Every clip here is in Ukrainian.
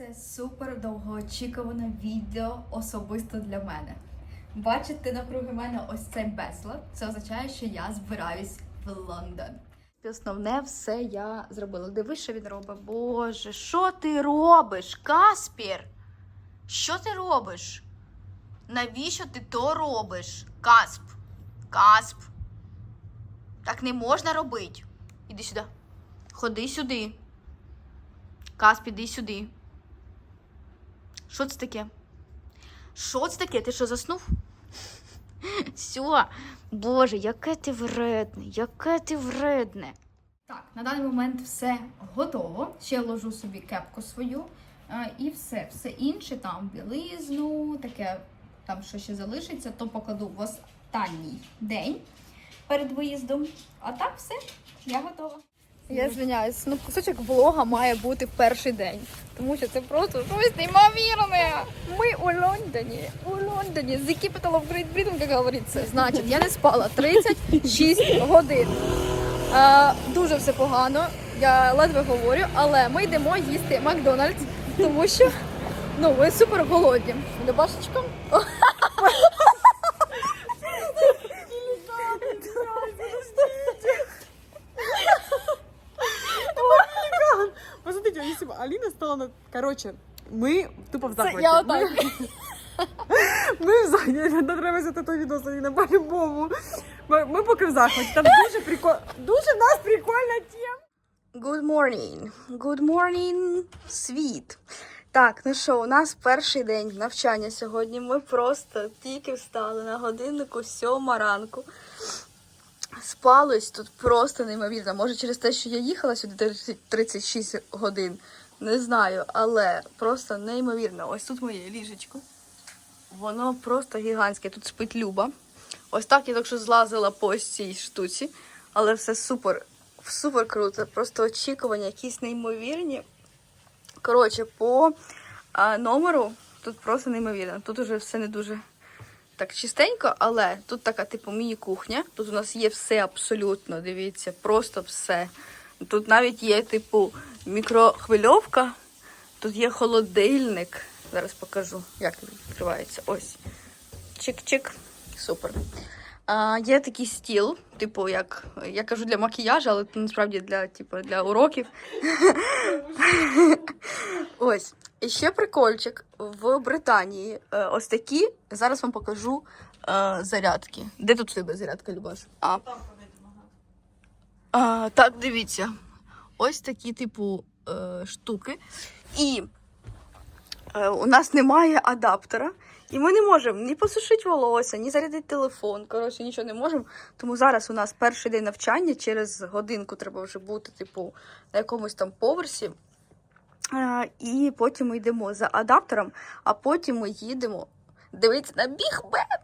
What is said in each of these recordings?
Це супер довгоочікуване відео особисто для мене. Бачите навкруги мене ось цей безлад. Це означає, що я збираюсь в Лондон. Основне все я зробила. Дивись, що він робить. Боже, що ти робиш, Каспір? Що ти робиш? Навіщо ти то робиш? Касп. Касп. Так не можна робити. Іди сюди. Ходи сюди. Касп, іди сюди. Що це таке? Що це таке? Ти що заснув? Все, Боже, яке ти вредне, яке ти вредне. Так, на даний момент все готово. Ще ложу собі кепку свою. І все, все інше, там білизну, таке, там що ще залишиться, то покладу в останній день перед виїздом. А так все, я готова. Я звиняюсь, ну кусочок влога має бути в перший день, тому що це просто щось неймовірне. Ми у Лондоні, у Лондоні, the capital of Great Britain, як говориться. Значить, я не спала 36 годин. А, дуже все погано, я ледве говорю, але ми йдемо їсти Макдональдс, тому що ну, ми супер голодні. Любашечка. Алина стала на... Короче, мы тупо в захваті. я отак. Ми, ми в захваті. Треба взяти той відос, Аліна, по-любому. Ми, ми поки в захваті. Там дуже прикольно. Дуже в нас прикольна тема. Good morning. Good morning, світ. Так, ну що, у нас перший день навчання сьогодні. Ми просто тільки встали на годиннику сьома ранку. Спалось тут просто неймовірно. Може, через те, що я їхала сюди 30 36 годин. Не знаю, але просто неймовірно. Ось тут моє ліжечко. Воно просто гігантське. Тут спить Люба. Ось так я так що злазила по ось цій штуці, але все супер, супер круто. Просто очікування, якісь неймовірні. Коротше, по а, номеру тут просто неймовірно. Тут уже все не дуже так чистенько, але тут така, типу, міні-кухня. Тут у нас є все абсолютно, дивіться, просто все. Тут навіть є, типу, мікрохвильовка, тут є холодильник. Зараз покажу, як він відкривається. Ось. Чик-чик. Супер. А, є такий стіл, типу, як я кажу для макіяжу, але це насправді для, типу, для уроків. Ось. І ще прикольчик в Британії. е, Ось такі. Зараз вам покажу е, зарядки. Де тут у тебе зарядка, Любаш? А. А, так, дивіться. Ось такі, типу, е, штуки. І е, у нас немає адаптера. І ми не можемо ні посушити волосся, ні зарядити телефон. Коротше, нічого не можемо. Тому зараз у нас перший день навчання, через годинку треба вже бути, типу, на якомусь там поверсі. А, і потім ми йдемо за адаптером, а потім ми їдемо дивитися на. Біг Бен!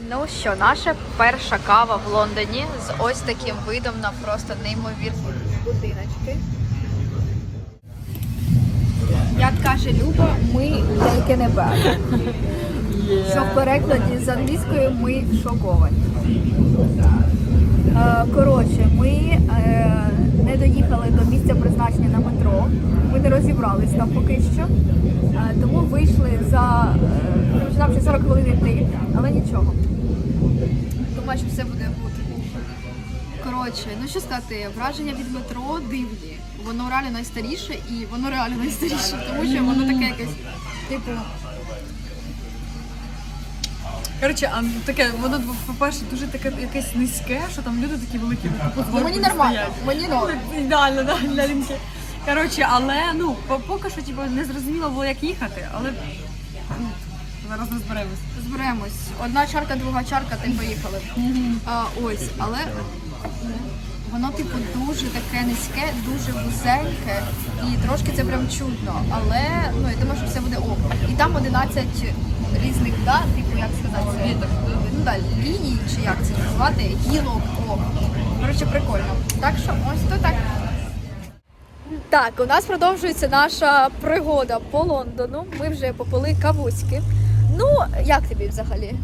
Ну що, наша перша кава в Лондоні з ось таким видом на просто неймовірні будиночки. Як каже Люба, ми taken aback. Що в перекладі з англійської ми шоковані. Е, Коротше, ми е, не доїхали до місця призначення на метро. Ми не розібрались там поки що. Е, Тому вийшли за нам ще 40 хвилин йти, але нічого. Думаю, що все буде гуд. Коротше, ну що сказати, враження від метро дивні. Воно реально найстаріше і воно реально найстаріше, тому що воно таке якесь, типу, Коротше, а таке, воно, по-перше, дуже таке якесь низьке, що там люди такі великі. ну, мені нормально, мені норм. Ідеально, да, для лінки. Коротше, але ну, поки що типу, не зрозуміло було, як їхати, але ну, зараз розберемось. Зберемось. Одна чарка, друга чарка, та й поїхали. А, ось, але воно, типу, дуже таке низьке, дуже вузеньке, і трошки це прям чудно. Але ну я думаю, що все буде ок. І там 11 різних, да, типу, як сказати, віток, ну, да, ліній, чи як це називати, гілок. О. Коротше, прикольно. Так що ось то так. Так, у нас продовжується наша пригода по Лондону. Ми вже попили кавуськи. Ну, як тобі взагалі?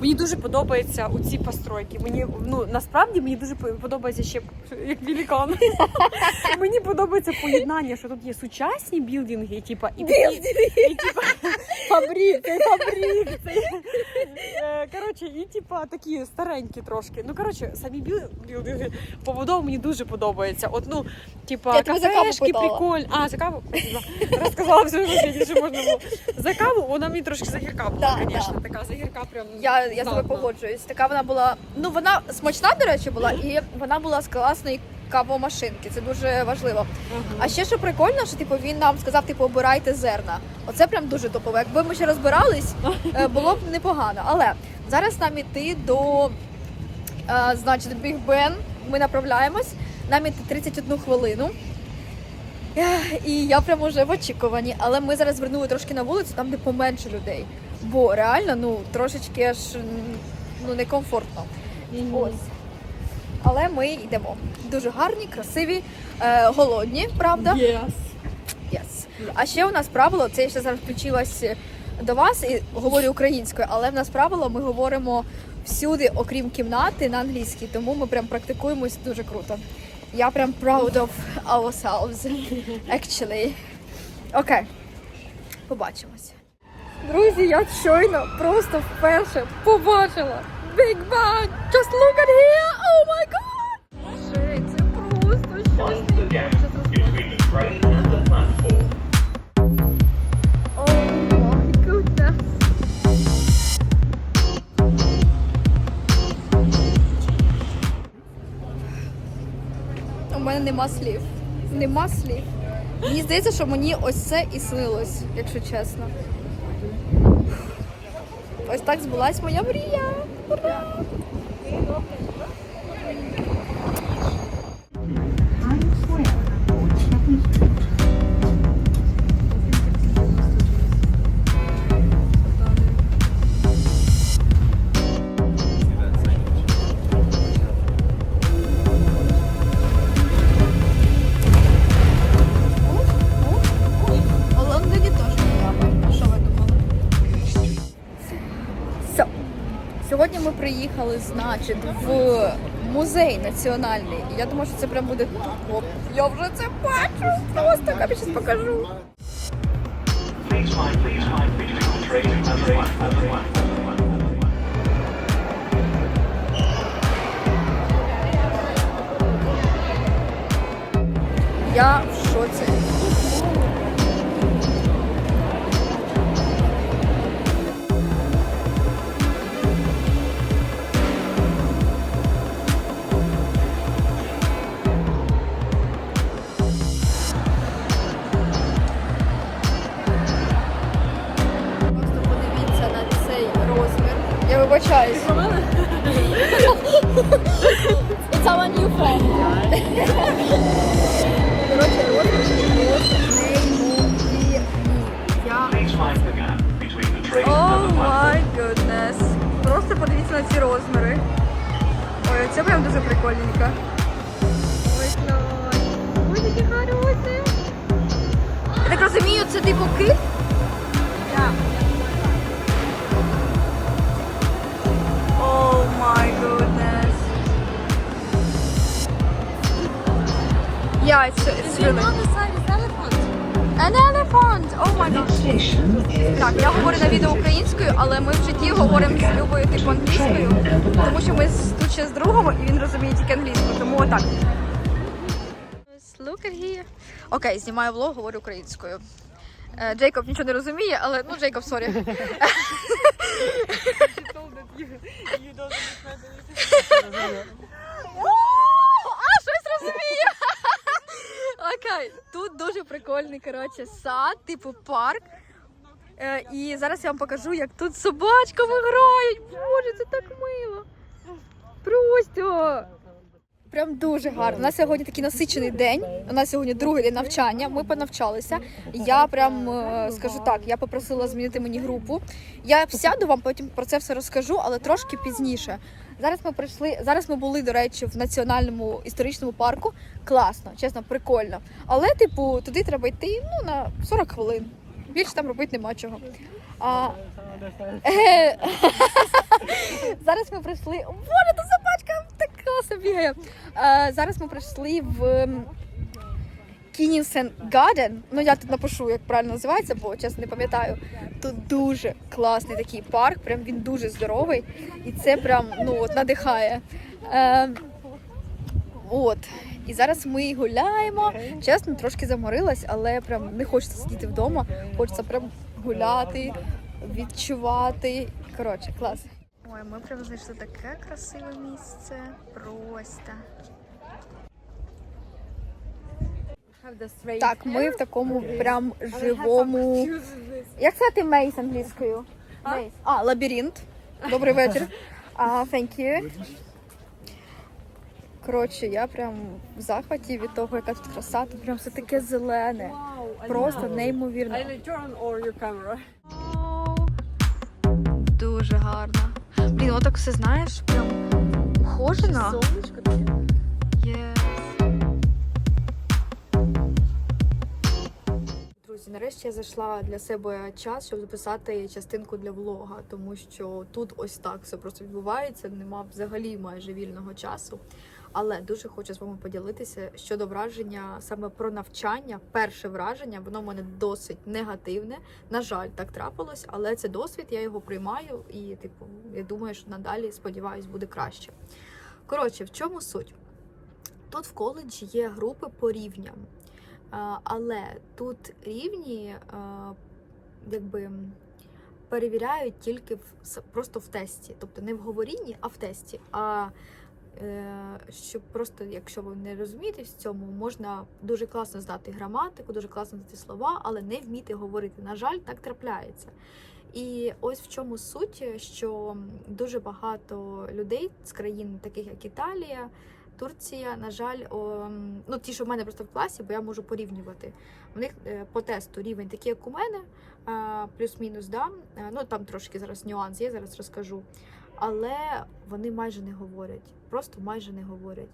Мені дуже подобаються у ці постройки. Мені ну насправді мені дуже по- подобається ще як великан. мені подобається поєднання, що тут є сучасні білдинги, типа і і типа фабрики, це фабрик. Це, е, коротше, і типа такі старенькі трошки. Ну коротше, самі біл- білдинги побудова мені дуже подобається. От ну, типа кафешки прикольні. А за каву розказала все, що можна було. За каву вона мені трошки загірка була, Да, звісно. Така загірка прям. Я, я з тобою погоджуюсь. Така вона була. Ну вона смачна, до речі, була, і вона була з класної кавомашинки. Це дуже важливо. А ще що прикольно, що типу він нам сказав, типу, обирайте зерна. Оце прям дуже топово. Якби ми ще розбирались, е, було б непогано. Але зараз нам іти до е, значить, Біг Бен. Ми направляємось. Нам іти 31 хвилину. І я прям уже в очікуванні, але ми зараз звернули трошки на вулицю, там де поменше людей. Бо реально, ну трошечки аж ну некомфортно. Мгм. Ось. Але ми йдемо. Дуже гарні, красиві, е, голодні, правда? Yes. Yes. А ще у нас правило, це я ще зараз включилась до вас і говорю українською, але в нас правило ми говоримо всюди, окрім кімнати, на англійській, тому ми прям практикуємось дуже круто. Я прям proud of ourselves, actually. Окей, побачимось. Друзі, я щойно просто вперше побачила Big Bang! Just look at here! Oh my god! Це просто щось нема слів. Нема слів. Мені здається, що мені ось це і снилось, якщо чесно. Ось так збулась моя мрія. Ура! Ми приїхали, значить, в музей національний. Я думаю, що це прям буде топ. Я вже це бачу. Просто я зараз покажу. Я в шоці. На ці розміри. Ой, це прям дуже прикольненько. Ой, клас. Ой, такі хороші. Я так розумію, це типу кит? Так. О май гуднес. Yeah, it's, it's really... An elephant! Oh my god. Так, я говорю на відео українською, але ми в житті говоримо з Любою типу англійською, тому що ми з- тут ще з другом, і він розуміє тільки англійську, тому отак. Look at here. Окей, знімаю влог, говорю українською. Е, Джейкоб нічого не розуміє, але ну Джейкоб, сорі. А, щось розумію. Окей, тут дуже прикольний коротше, сад, типу парк. Е, і зараз я вам покажу, як тут собачками грають. Боже, це так мило. Просто. Прям дуже гарно. У нас сьогодні такий насичений день. У нас сьогодні другий день навчання. Ми понавчалися. Я прям е, скажу так, я попросила змінити мені групу. Я сяду вам потім про це все розкажу, але трошки пізніше. Зараз ми прийшли. Зараз ми були, до речі, в національному історичному парку. Класно, чесно, прикольно. Але, типу, туди треба йти ну, на 40 хвилин. Більше там робити нема чого. А, Зараз ми прийшли. Боже, та собачка класно бігає. Е, зараз ми прийшли в Кінівсен Гаден. Ну я тут напишу, як правильно називається, бо чесно не пам'ятаю. Тут дуже класний такий парк, прям він дуже здоровий. І це прям ну от надихає. Е, от. І зараз ми гуляємо. Чесно, трошки заморилась, але прям не хочеться сидіти вдома. Хочеться прям гуляти, відчувати. Коротше, клас. Ми прям знайшли таке красиве місце. Просто. Так, ми в такому прям живому. Як сказати мейс англійською? Мейс. А, лабіринт. Добрий вечір. А, thank you. Коротше, я прям в захваті від того, яка тут краса. Тут прям все таке зелене. Просто неймовірно. Дуже гарно. Блін, отак все знаєш, прям ухожено. Сонечко таке. Друзі, нарешті я зайшла для себе час, щоб записати частинку для влога, тому що тут ось так все просто відбувається. Нема взагалі майже вільного часу. Але дуже хочу з вами поділитися щодо враження саме про навчання. Перше враження, воно в мене досить негативне. На жаль, так трапилось, але це досвід, я його приймаю, і типу, я думаю, що надалі сподіваюсь, буде краще. Коротше, в чому суть? Тут в коледжі є групи по рівням, але тут рівні якби перевіряють тільки в, просто в тесті, тобто не в говорінні, а в тесті. А щоб просто, якщо ви не розумієтесь в цьому, можна дуже класно здати граматику, дуже класно знати слова, але не вміти говорити. На жаль, так трапляється. І ось в чому суть, що дуже багато людей з країн, таких як Італія, Турція, на жаль, о, ну ті, що в мене просто в класі, бо я можу порівнювати. У них е, по тесту рівень такий, як у мене, плюс-мінус, да. Е, Ну там трошки зараз нюанс є, зараз розкажу. Але вони майже не говорять, просто майже не говорять.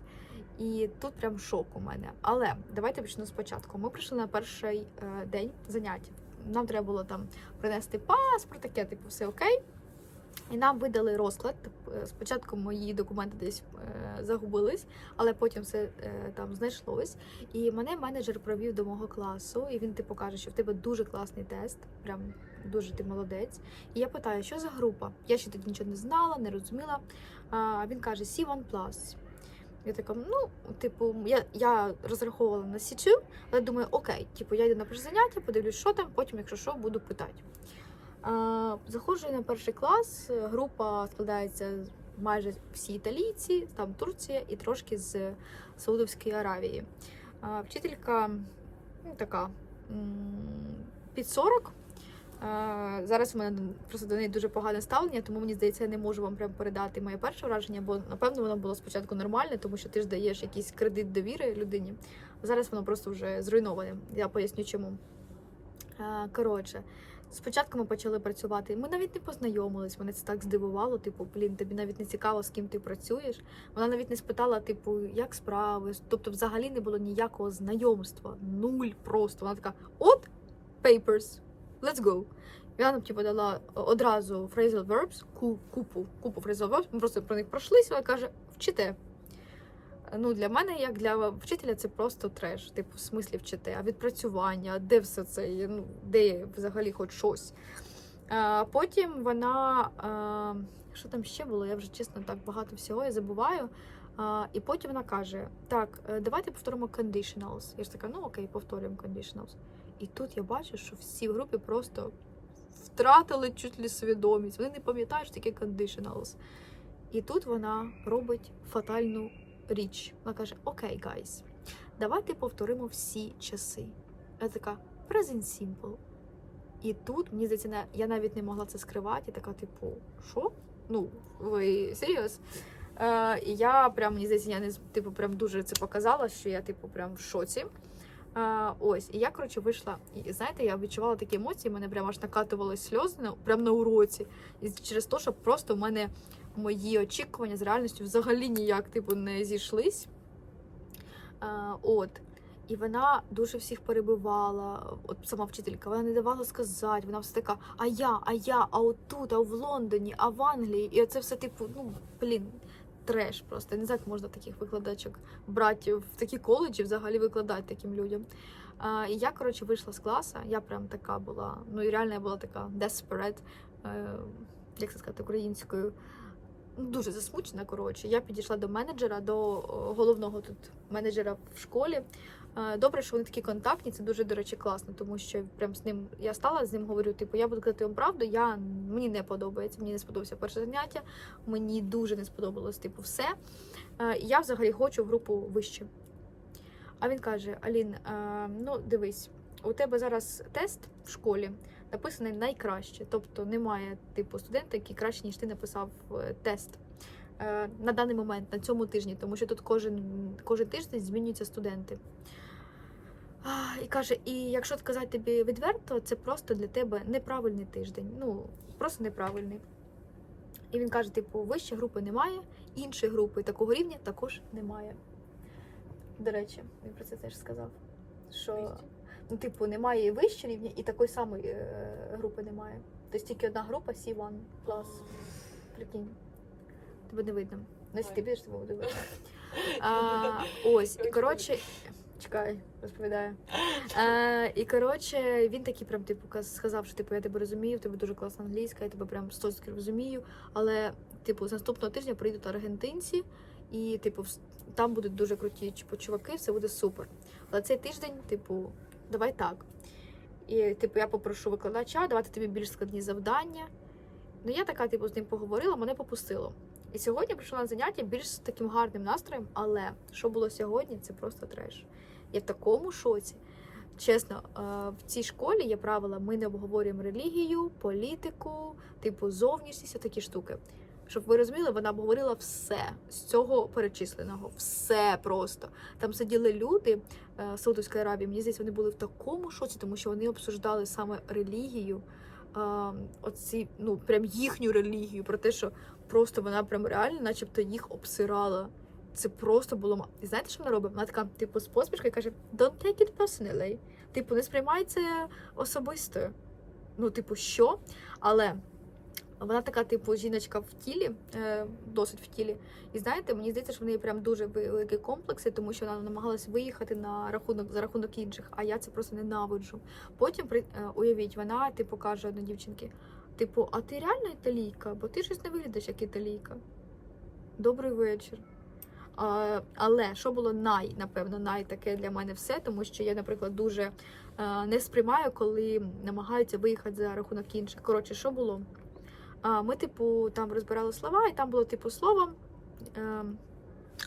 І тут прям шок у мене. Але давайте почну спочатку. Ми прийшли на перший е, день занять. Нам треба було там принести паспорт, таке, типу, все окей. І нам видали розклад. Е, Спочатку мої документи десь е, загубились, але потім все там знайшлось. І мене менеджер провів до мого класу, і він типу каже, що в тебе дуже класний тест, прям дуже ти молодець. І я питаю, що за група? Я ще тоді нічого не знала, не розуміла. А він каже, C1+. Я така, ну, типу, я, я розраховувала на C2, але думаю, окей, типу, я йду на перше заняття, подивлюсь, що там, потім, якщо що, буду питати. А, заходжу на перший клас. Група складається майже всі італійці, там Турція і трошки з Саудовської Аравії. Вчителька ну, така під 40. Зараз у мене просто до неї дуже погане ставлення, тому мені здається, я не можу вам прям передати моє перше враження, бо напевно воно було спочатку нормальне, тому що ти ж даєш якийсь кредит довіри людині. А зараз воно просто вже зруйноване. Я поясню чому. Коротше, спочатку ми почали працювати. Ми навіть не познайомились. Мене це так здивувало. Типу, блін, тобі навіть не цікаво, з ким ти працюєш. Вона навіть не спитала, типу, як справи. Тобто, взагалі не було ніякого знайомства. Нуль просто. Вона така: от papers, let's go. Вона нам типу, дала одразу phrasal verbs, купу, купу phrasal verbs. Ми просто про них пройшлися. Вона каже, вчите. Ну, для мене, як для вчителя, це просто треш. Типу, в смислі вчити, а відпрацювання, де все це ну, де взагалі хоч щось. А, потім вона. А, що там ще було? Я вже чесно так багато всього я забуваю. А, і потім вона каже: Так, е, давайте повторимо conditionals. Я ж така, ну окей, повторюємо conditionals. І тут я бачу, що всі в групі просто втратили чуть ли свідомість. Вони не пам'ятають, що таке conditionals. І тут вона робить фатальну річ. Вона каже: Окей, гайс, давайте повторимо всі часи. Я така present simple. І тут, мені здається, я навіть не могла це скривати. Я така, типу, що? Ну, ви серйоз? Е, і я прям, мені здається, я не типу, прям дуже це показала, що я, типу, прям в шоці. Е, ось, і я, коротше, вийшла. І знаєте, я відчувала такі емоції, мене прям аж накатували сльози на, прям на уроці. І через те, що просто в мене мої очікування з реальністю взагалі ніяк типу, не зійшлись. Е, от. І вона дуже всіх перебивала, от сама вчителька, вона не давала сказати, вона все така, а я, а я, а отут, а в Лондоні, а в Англії. І оце все типу, ну блін, треш просто. Я не знаю, як можна таких викладачок брати в такі коледжі взагалі викладати таким людям. А, і я, коротше, вийшла з класу, я прям така була, ну і реально я була така desperate, е, як це сказати, українською. Ну, Дуже засмучена, коротше. Я підійшла до менеджера, до головного тут менеджера в школі. Добре, що вони такі контактні, це дуже, до речі, класно, тому що прям з ним я стала з ним говорю, типу, я буду казати вам правду, я мені не подобається, мені не сподобався перше заняття, мені дуже не сподобалось, типу, все. Я взагалі хочу в групу вище. А він каже: Алін, ну дивись, у тебе зараз тест в школі написаний найкраще. Тобто немає типу студента, який краще, ніж ти написав е, тест е, на даний момент, на цьому тижні, тому що тут кожен, кожен тиждень змінюються студенти. І каже, і якщо сказати тобі відверто, це просто для тебе неправильний тиждень. Ну, просто неправильний. І він каже: типу, вищої групи немає, іншої групи такого рівня також немає. До речі, він про це теж сказав. Що ну, типу, немає вище рівня, і такої самої е, групи немає. Тобто тільки одна група C1 клас. Прикинь. Тебе не видно. Ну, якщо ти підеш, тебе буде видно. А, ось, і коротше, чекай, розповідаю. А, і коротше, він такий прям типу сказав, що типу я тебе розумію, в тебе дуже класна англійська, я тебе прям 100% розумію. Але, типу, з наступного тижня прийдуть аргентинці, і, типу, там будуть дуже круті типу, чуваки, все буде супер. Але цей тиждень, типу, давай так. І, типу, я попрошу викладача давати тобі більш складні завдання. Ну, я така, типу, з ним поговорила, мене попустило. І сьогодні прийшла на заняття більш з таким гарним настроєм, але що було сьогодні, це просто треш. Я в такому шоці. Чесно, е, в цій школі є правила: ми не обговорюємо релігію, політику, типу зовнішність, такі штуки. Щоб ви розуміли, вона обговорила все з цього перечисленого, все просто. Там сиділи люди е, з Саудовської Аравії. Мені здається, вони були в такому шоці, тому що вони обсуждали саме релігію, е, оці, ну прям їхню релігію, про те, що просто вона прям реально, начебто, їх обсирала. Це просто було І знаєте, що вона робить? Вона така, типу, з посмішкою каже: Don't take it personally. Типу, не сприймай це особисто. Ну, типу, що? Але вона така, типу, жіночка в тілі, е, досить в тілі. І знаєте, мені здається, що в неї прям дуже великі комплекси, тому що вона намагалась виїхати на рахунок за рахунок інших, а я це просто ненавиджу. Потім е, уявіть, вона типу каже одній дівчинки: типу, а ти реально італійка? Бо ти щось не виглядаєш як італійка. Добрий вечір. Але що було най, напевно, най таке для мене все, тому що я, наприклад, дуже е, не сприймаю, коли намагаються виїхати за рахунок інших. Коротше, що було? Ми, типу, там розбирали слова, і там було типу слово. Е,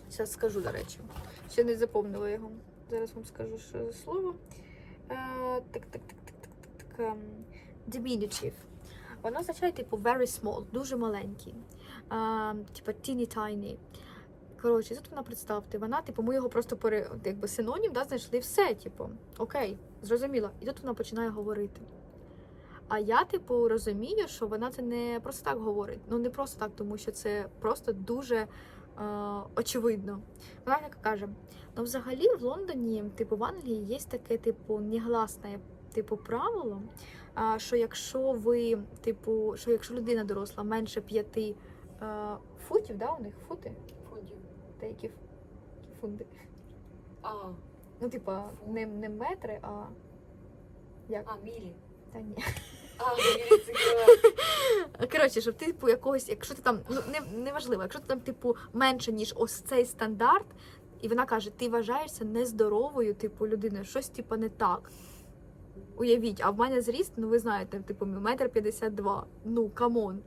зараз скажу, до речі. Ще не заповнила його. Зараз вам скажу, що за слово. Е, так, так, так, так, так, так, так. ем, Diminutive. Воно означає, типу, very small, дуже маленький. А, типу, teeny tiny. Коротше, тут вона представте, вона, типу, ми його просто пере, якби синонім, да, знайшли все, типу, окей, зрозуміло. І тут вона починає говорити. А я, типу, розумію, що вона це не просто так говорить. Ну не просто так, тому що це просто дуже е, очевидно. Вона так каже: ну, взагалі, в Лондоні, типу, в Англії є таке, типу, негласне типу правило. Що якщо ви, типу, що якщо людина доросла менше п'яти е, футів, да, у них фути? Та які, ф- які фунти? А, Ну, типа, не, не метри, а як? а, мілі. Та ні. А, мілі це Коротше, щоб ти, типу, якогось, якщо ти там, ну не, неважливо, якщо ти там, типу, менше, ніж ось цей стандарт, і вона каже, ти вважаєшся нездоровою, типу, людиною, щось типу не так. Уявіть, а в мене зріст, ну ви знаєте, типу, метр п'ятдесят два. Ну, камон.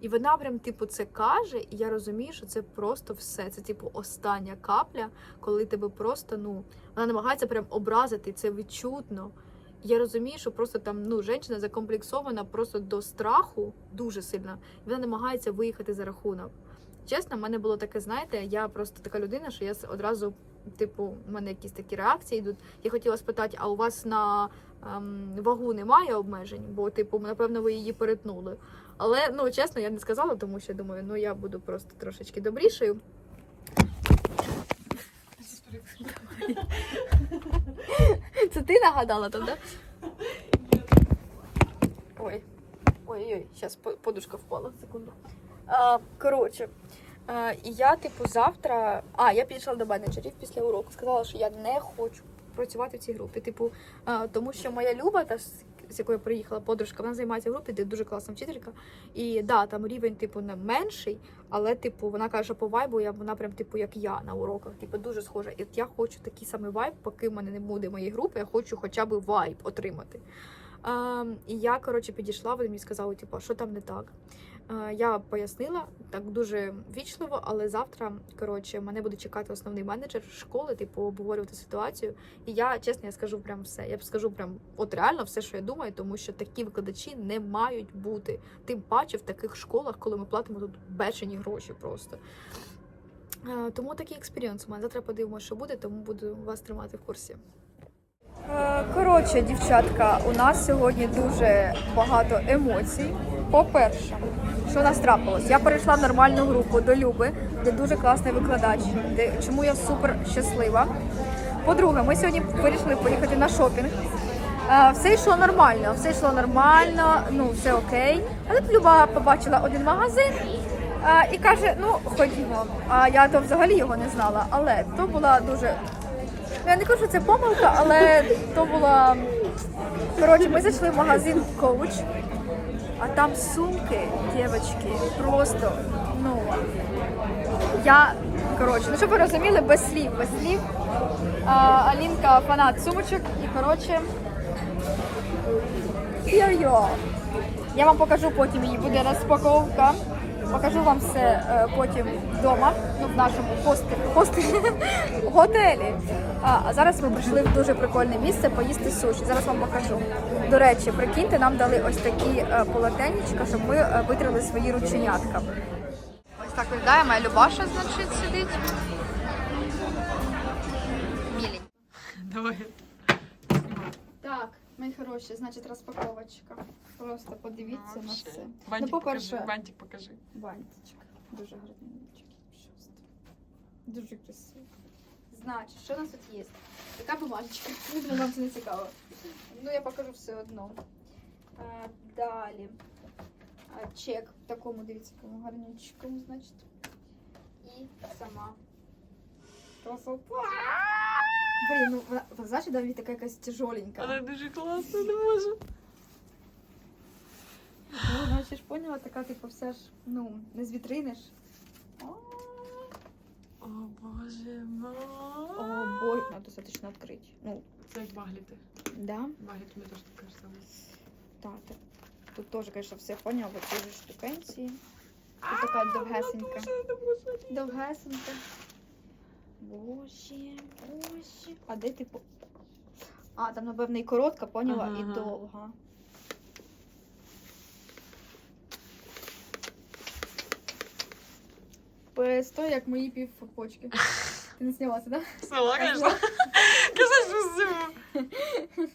І вона прям, типу, це каже, і я розумію, що це просто все. Це, типу, остання капля, коли тебе просто, ну, вона намагається прям образити, це відчутно. Я розумію, що просто там ну жінка закомплексована просто до страху дуже сильно, і вона намагається виїхати за рахунок. Чесно, в мене було таке, знаєте, я просто така людина, що я одразу, типу, в мене якісь такі реакції йдуть. Я хотіла спитати, а у вас на ем, вагу немає обмежень? Бо, типу, напевно, ви її перетнули. Але ну чесно, я не сказала, тому що думаю, ну я буду просто трошечки добрішою. Це ти нагадала там, так? Ой. Ой-ой, зараз подушка впала, секунду. А, коротше, а, я, типу, завтра. А, я підійшла до менеджерів після уроку, сказала, що я не хочу працювати в цій групі. Типу, а, тому що моя Люба, та з якою приїхала подружка, вона займається в групі, де дуже класна вчителька. І да, там рівень, типу, не менший, але, типу, вона каже, що по вайбу я вона прям, типу, як я на уроках, типу, дуже схожа. І от я хочу такий самий вайб, поки в мене не буде моєї групи, я хочу хоча б вайб отримати. А, і я, коротше, підійшла, вони мені сказали, типу, що там не так. А, я пояснила так дуже вічливо, але завтра, коротше, мене буде чекати основний менеджер школи, типу, обговорювати ситуацію. І я, чесно, я скажу прям все. Я скажу прям, от реально все, що я думаю, тому що такі викладачі не мають бути. Тим паче в таких школах, коли ми платимо тут бешені гроші просто. Е, Тому такий експірієнс у мене. Завтра подивимося, що буде, тому буду вас тримати в курсі. Е, Коротше, дівчатка, у нас сьогодні дуже багато емоцій. По-перше, що нас трапилось? Я перейшла в нормальну групу до Люби, де дуже класний викладач, де чому я супер щаслива. По-друге, ми сьогодні вирішили поїхати на шопінг. Е, Все йшло нормально, все йшло нормально, ну все окей. Але Люба побачила один магазин е, і каже: ну ходімо. А я то взагалі його не знала. Але то була дуже Ну, Я не кажу, що це помилка, але то була. Коротше, ми зайшли в магазин коуч, а там сумки, дівчатки, просто, ну. Я, коротше, ну щоб ви розуміли, без слів, без слів. А, Алінка фанат сумочок і, коротше. Я вам покажу потім її, буде розпаковка. Покажу вам все е, потім вдома, ну в нашому хостелі, хостелі готелі. А, а зараз ми прийшли в дуже прикольне місце поїсти суші. Зараз вам покажу. До речі, прикиньте, нам дали ось такі е, полотенечка, щоб ми е, витрили свої рученятка. Ось так виглядає моя Любаша, значить, сидить. Мілень. Давай. Так, мої хороші, значить розпаковочка. Просто подивіться на все. Ну, Бантик по-перше, покажи, бантик покажи. Бантичок. Дуже гарний Дуже красиво. Значить, що у нас тут є? Така бумажечка. Думаю, вам це не цікаво. Ну, я покажу все одно. А, далі. А, чек в такому, дивіться, якому гарнючкому, значить. І сама. Блін, ну вона, вона, знаєш, навіть така якась тяжоленька. Вона дуже класна, не можу. Ну, значить, ж поняла, така, типу, все ж, ну, не з. О, боже. О, бой, надо достаточно открыть. Ну, Це як багліти. да, Багліт мені теж таке ж саме. так, так. Тут тоже, конечно, все поняв, вот ці ж штукенці. Тут така довгесенька. Довгесенька. Боже, боже. А де ти по. А, там, напевно, і коротка, поняла, ага, і довга. Стой, як мої пів. Ти не снялася, так? Да? Сняла, звісно. Ти зажив зиму.